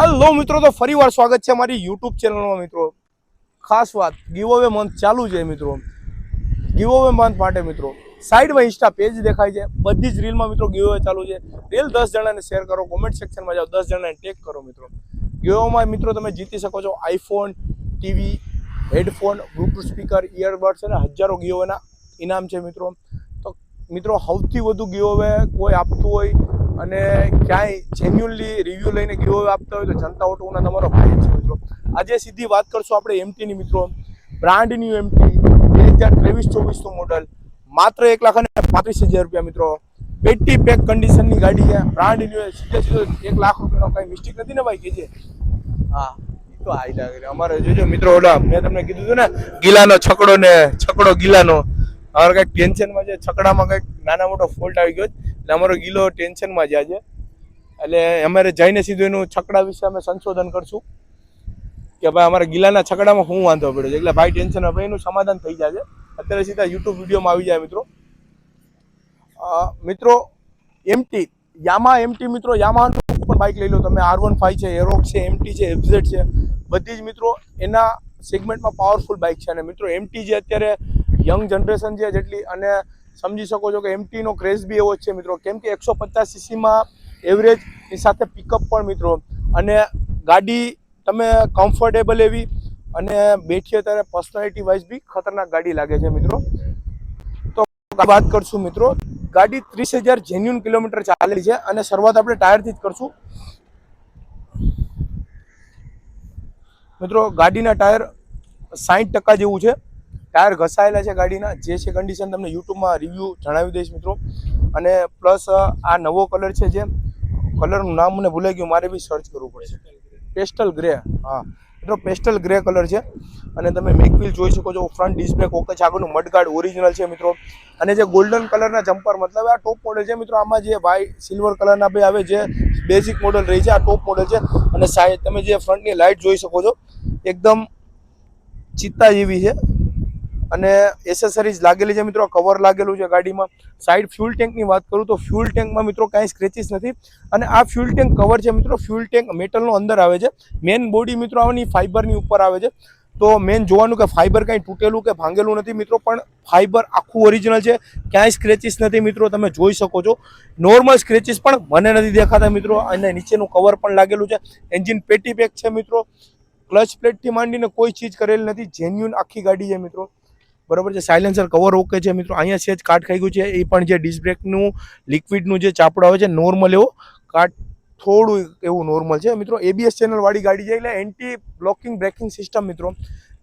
હાલો મિત્રો, તો ફરીવાર સ્વાગત છે અમારી યુટ્યુબ ચેનલમાં મિત્રો. ખાસ વાત ગીવ અવે મંથ ચાલુ છે, મિત્રો. ગીવ અવે મંથ માટે, મિત્રો. સાઈડમાં ઇન્સ્ટા પેજ દેખાય છે. બધી જ રીલમાં મિત્રો ગીવ અવે ચાલુ છે. રીલ દસ જણાને શેર કરો કોમેન્ટ સેક્શનમાં જાઓ, દસ જણાને ટેગ કરો, મિત્રો. ગીવ મિત્રો, તમે જીતી શકો છો iPhone TV headphone Bluetooth speaker earbuds અને હજારો અવેના ઇનામ છે, મિત્રો. તો, મિત્રો, સૌથી વધુ ગીવ અવે કોઈ આપતું હોય અને ક્યાંય જેન્યુનલી રિવ્યૂ લઈને ગીરો આપતા હોય તો જનતા ઓટોના તમારો ભાઈ છે મિત્રો આજે સીધી વાત કરશું આપણે એમટીની મિત્રો. બ્રાન્ડ ન્યુ એમટી બે હજાર ત્રેવીસ, ચોવીસનું મોડલ માત્ર એક લાખ અને પાંત્રીસ હજાર રૂપિયા મિત્રો. પેટી પેક કન્ડિશનની ગાડી છે. બ્રાન્ડ ન્યુ સીધે સીધો એક લાખ રૂપિયાનો કાંઈ મિસ્ટેક નથી ને ભાઈ કે છે હા એ તો હાઈ લાગે અમારે જોજો મિત્રો, ઓલા મેં તમને કીધું હતું ને, ગીલાનો છકડો ને, છકડો ગીલાનો. અમારે કંઈક ટેન્શનમાં છે. છકડામાં કંઈક નાના મોટો ફોલ્ટ આવી ગયો છે. એટલે અમારો ગિલો ટેન્શનમાં જ આજે. એટલે અમારે જઈને સીધું એનું છકડા વિશે અમે સંશોધન કરશું. કે ભાઈ અમારા ગિલાના છકડામાં શું વાંધો પડ્યો છે. એટલે ભાઈ ટેન્શન હવે એનું સમાધાન થઈ જશે. અત્યારે સીધા યુટ્યુબ વિડીયોમાં આવી જાય મિત્રો. મિત્રો એમટી યામા એમટી મિત્રો યામાનું પણ બાઇક લઈ લો તમે. આર વન ફાઈવ છે એરોક છે એમટી છે એફઝેડ છે. બધી જ મિત્રો એના સેગમેન્ટમાં પાવરફુલ બાઇક છે. અને મિત્રો એમટી જે અત્યારે યંગ જનરેશન છે જેટલી અને સમજી શકો છો કે એમટીનો ક્રેઝ બી એવો છે મિત્રો. કેમ કે એકસો પચાસ સીસીમાં એવરેજની સાથે પિકઅપ પણ મિત્રો. અને ગાડી તમે કમ્ફર્ટેબલ એવી અને બેઠીએ ત્યારે પર્સનાલિટી વાઇઝ બી ખતરનાક ગાડી લાગે છે મિત્રો. તો વાત કરશું મિત્રો. ગાડી ત્રીસ હજાર જેન્યુન કિલોમીટર ચાલેલી છે અને શરૂઆત આપણે ટાયરથી જ કરશું. મિત્રો, ગાડીના ટાયર સાઠ ટકા જેવું છે. ટાયર ઘસાયેલા છે ગાડીના જે છે કન્ડિશન તમને યુટ્યુબમાં રિવ્યૂ જણાવી દઈશ મિત્રો. અને પ્લસ આ નવો કલર છે જે કલરનું નામ મને ભૂલાઈ ગયું મારે બી સર્ચ કરવું પડશે. પેસ્ટલ ગ્રે હા. મિત્રો પેસ્ટલ ગ્રે કલર છે. અને તમે મેકવિલ જોઈ શકો છો ફ્રન્ટ ડિસ્પ્લે ઓકે છે આગળનું મડગાર્ડ ઓરિજિનલ છે મિત્રો. અને જે ગોલ્ડન કલરના જમ્પર મતલબ આ ટોપ મોડલ છે મિત્રો આમાં જે ભાઈ સિલ્વર કલરના ભાઈ આવે જે બેઝિક મોડલ રહી છે આ ટોપ મોડલ છે. અને સાઈડ તમે જે ફ્રન્ટની લાઇટ જોઈ શકો છો એકદમ ચિત્તા જેવી છે. અને એસેસરીઝ લાગેલી છે મિત્રો કવર લાગેલું છે ગાડીમાં. સાઈડ ફ્યુલ ટેન્કની વાત કરું તો ફ્યુલ ટેન્કમાં મિત્રો કાંઈ સ્ક્રેચીસ નથી. અને આ ફ્યુલ ટેન્ક કવર છે મિત્રો ફ્યુલ ટેન્ક મેટલનો અંદર આવે છે. મેન બોડી મિત્રો આવની ફાઈબરની ઉપર આવે છે. તો મેન જોવાનું કે ફાઈબર કાંઈ તૂટેલું કે ભાંગેલું નથી મિત્રો, પણ ફાઈબર આખું ઓરિજિનલ છે. ક્યાંય સ્ક્રેચીસ નથી મિત્રો, તમે જોઈ શકો છો. નોર્મલ સ્ક્રેચીસ પણ મને નથી દેખાતા મિત્રો. અને નીચેનું કવર પણ લાગેલું છે. એન્જિન પેટી પેક છે મિત્રો. ક્લચ પ્લેટથી માંડીને કોઈ ચીજ કરેલી નથી. જેન્યુન આખી ગાડી છે મિત્રો. બરોબર છે? સાયલેન્સર કવર ઓકે છે મિત્રો. અહીંયા સેજ કાટ ખાઈ ગયું છે. એ પણ જે ડિસ્ક લિક્વિડનું જે ચાપડું આવે છે નોર્મલ એવો. કાટ થોડું એવું નોર્મલ છે. મિત્રો એબીએસ ચેનલવાળી ગાડી છે એટલે એન્ટી બ્લોકિંગ બ્રેકિંગ સિસ્ટમ મિત્રો.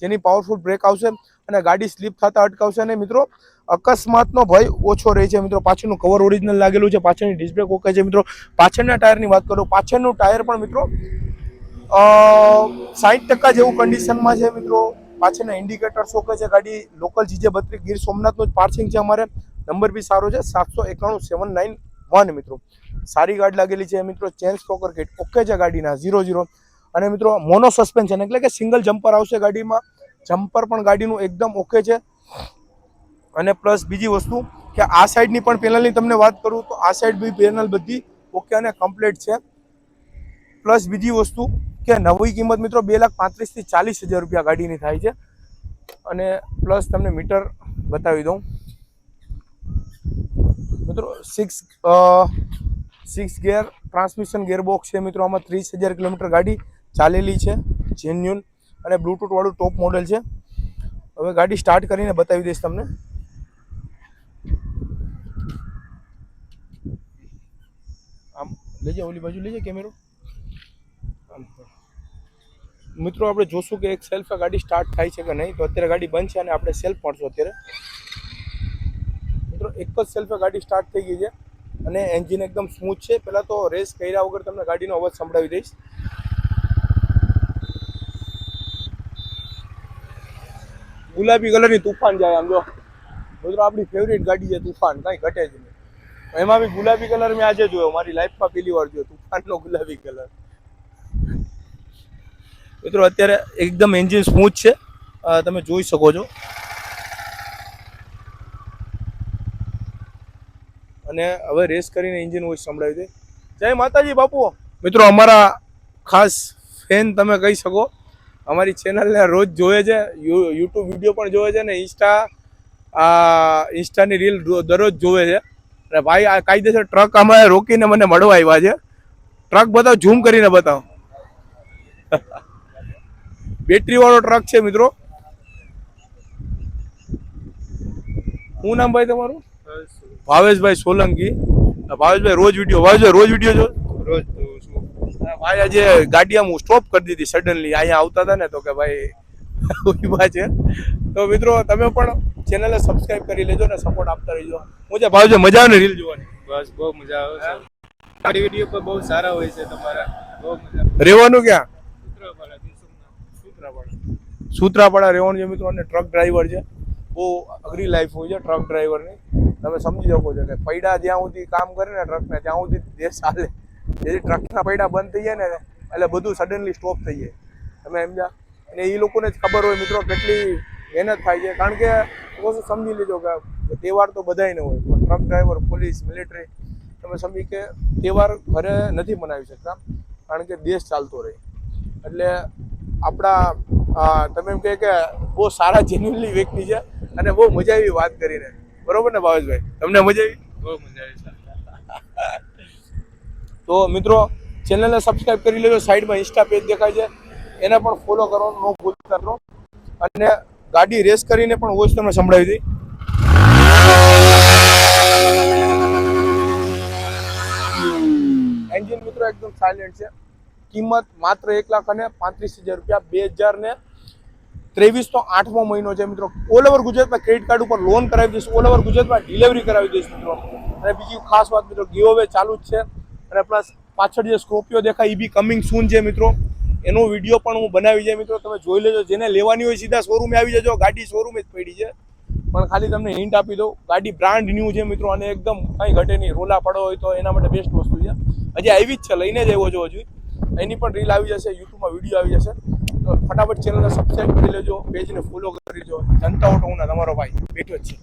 જેની પાવરફુલ બ્રેક આવશે અને ગાડી સ્લીપ થતા અટકાવશે અને મિત્રો. અકસ્માતનો ભય ઓછો રહે છે મિત્રો. પાછળનું કવર ઓરિજિનલ લાગેલું છે. પાછળની ડિસ્બ્રેક ઓકે છે મિત્રો. પાછળના ટાયરની વાત કરું. પાછળનું ટાયર પણ મિત્રો સાઠ ટકા જેવું કન્ડિશનમાં છે મિત્રો. પાછળના ઇન્ડિકેટર શો કે છે ગાડી લોકલ જીજે બત્રી ગીર સોમનાથનું જ પાર્સિંગ છે અમારે. નંબર બી સારો છે, સાતસો એકાણું સેવન નાઇન વન મિત્રો. સારી ગાડી લાગેલી છે મિત્રો ચેન સ્પોકર કિટ ઓકે છે ગાડીના ઝીરો ઝીરો અને મિત્રો મોનો સસ્પેન્શન એટલે કે સિંગલ જમ્પર આવશે ગાડીમાં. જમ્પર પણ ગાડીનું એકદમ ઓકે છે. અને પ્લસ બીજી વસ્તુ કે આ સાઈડની પણ પેનલની તમને વાત કરું તો આ સાઈડ બી પેનલ બધી ઓકે અને કમ્પ્લીટ છે. પ્લસ બીજી વસ્તુ કે નવી કિંમત મિત્રો બે લાખ પાંત્રીસથી ચાલીસ હજાર રૂપિયા ગાડીની થાય છે. અને પ્લસ તમને મીટર બતાવી દઉં. મિત્રો six six gear transmission gearbox છે મિત્રો, આમાં ત્રીસ હજાર કિલોમીટર ગાડી ચાલેલી છે જેન્યુન અને બ્લૂટૂથવાળું ટોપ મોડેલ છે. હવે ગાડી સ્ટાર્ટ કરીને બતાવી દઈશ તમને. આમ, લેજે ઓલી બાજુ લેજે કેમેરો મિત્રો, આપણે જોશું કે એક સેલ્ફ ગાડી સ્ટાર્ટ થાય છે કે નહીં. તો અત્યારે ગાડી બંધ છે અને આપણે સેલ્ફ મળશું અત્યારે. મિત્રો, એક જ સેલ્ફે ગાડી સ્ટાર્ટ થઈ ગઈ છે અને એન્જિન એકદમ સ્મૂથ છે. પહેલાં તો રેસ કર્યા વગર તમને ગાડીનો અવાજ સંભળાવી દઈશ. ગુલાબી કલરની તુફાન જાય આમ જો. મિત્રો, આપણી ફેવરેટ ગાડી છે તુફાન. કાંઈ ઘટે જ નહીં. એમાં બી ગુલાબી કલર મેં આજે જોયો. મારી લાઈફમાં પહેલી વાર જોયો. તુફાનનો ગુલાબી કલર મિત્રો, અત્યારે એકદમ એન્જિન સ્મૂથ છે. તમે જોઈ શકો છો. અને હવે રેસ કરીને એન્જિન વોઇસ સંભળાવી દે જય માતાજી બાપુ મિત્રો, અમારા ખાસ ફેન તમે કહી શકો. અમારી ચેનલને રોજ જોવે છે યુટ્યુબ વીડિયો પણ જોવે છે ને ઇન્સ્ટા આ ઇન્સ્ટાની રીલ દરરોજ જોવે છે. અને ભાઈ, આ કાયદેસર ટ્રક અમારે રોકીને મને મળવા આવ્યા છે. ટ્રક બતાવો ઝૂમ કરીને બતાવો. બેટરી વાળો ટ્રક છે મિત્રો. શું નામ ભાઈ તમારું? ભાવેશભાઈ સોલંકી. ભાવેશભાઈ રોજ વીડિયો ભાવેશભાઈ રોજ વીડિયો જો. રોજ ભાઈ આજે ગાડી આમ સ્ટોપ કરી દીધી સડનલી અહીંયા આવતા હતા ને તો કે ભાઈ ઊભા છે. તો મિત્રો તમે પણ ચેનલને સબસ્ક્રાઇબ કરી લેજો ને સપોર્ટ આપતા રહેજો. હું છે ભાવજો મજા આવે ને રીલ જોવાની? બસ બહુ મજા આવે છે. વીડિયો પર બહુ સારા હોય છે તમારા. બહુ મજા રહેવાનું ક્યાં. સૂત્રાપાડા. રહેવાનું છે મિત્રો અને ટ્રક ડ્રાઈવર છે, બહુ અઘરી લાઈફ હોય છે ટ્રક ડ્રાઈવરની તમે સમજી શકો છો કે પૈડા જ્યાં સુધી કામ કરે ને ટ્રકને ત્યાં સુધી દેશ ચાલે જેથી ટ્રકના પૈડા બંધ થઈ જાય ને, એટલે બધું સડનલી સ્ટોપ થઈ જાય. તમે સમજ્યા અને એ લોકોને જ ખબર હોય મિત્રો કેટલી મહેનત થાય છે. કારણ કે વસ્તુ સમજી લેજો કે તહેવાર તો બધાને હોય, પણ ટ્રક ડ્રાઈવર પોલીસ મિલિટરી તમે સમજી કે તહેવાર ઘરે નથી મનાવી શકતા, કારણ કે દેશ ચાલતો રહે. એટલે આપણા તમે એમ કહે કે બહુ સારા જેન્યુનલી વ્યક્તિ છે અને બહુ મજા આવી વાત કરીને. બરોબર ને ભાવેશભાઈ? તમને મજા આવી? બહુ મજા આવી તો મિત્રો ચેનલને સબસ્ક્રાઇબ કરી લેજો. સાઈડમાં ઇન્સ્ટા પેજ દેખાય છે. એને પણ ફોલો કરવાનું ન ભૂલતા કરો અને ગાડી રેસ કરીને પણ વોઇસ તમને સંભળાવી હતી એન્જિન મિત્રો એકદમ સાયલેન્ટ છે. કિંમત માત્ર એક લાખ અને પાંત્રીસ હજાર રૂપિયા. બે હજાર ને ત્રેવીસ તો આઠમો મહિનો છે મિત્રો. ઓલ ઓવર ગુજરાતમાં ક્રેડિટ કાર્ડ ઉપર લોન કરાવી દઈશ. ઓલ ઓવર ગુજરાતમાં ડિલિવરી કરાવી દઈશ મિત્રો. અને બીજી ખાસ વાત મિત્રો ગીવ અવે ચાલુ જ છે. અને પ્લસ પાછળ જે સ્કોર્પિયો દેખાય, એ બી કમિંગ સૂન છે મિત્રો. એનો વીડિયો પણ હું બનાવી જાય મિત્રો. તમે જોઈ લેજો. જેને લેવાની હોય સીધા શોરૂમે આવી જજો. ગાડી શોરૂમે જ પડી છે. પણ ખાલી તમને હિન્ટ આપી દઉં. ગાડી બ્રાન્ડ ન્યૂ છે મિત્રો. અને એકદમ કંઈ ઘટે નહીં. રોલા પડો હોય તો એના માટે બેસ્ટ વસ્તુ છે. હજી આવી જ છે. લઈને જ આવ્યો છો હજુ. એની પણ રીલ આવી જશે, યુટ્યુબમાં વીડિયો આવી જશે. તો ફટાફટ ચેનલને સબસ્ક્રાઈબ કરી લેજો પેજને ફોલો કરી લેજો. જનતા ઓટો હું તમારો ભાઈ બેઠો જ છે.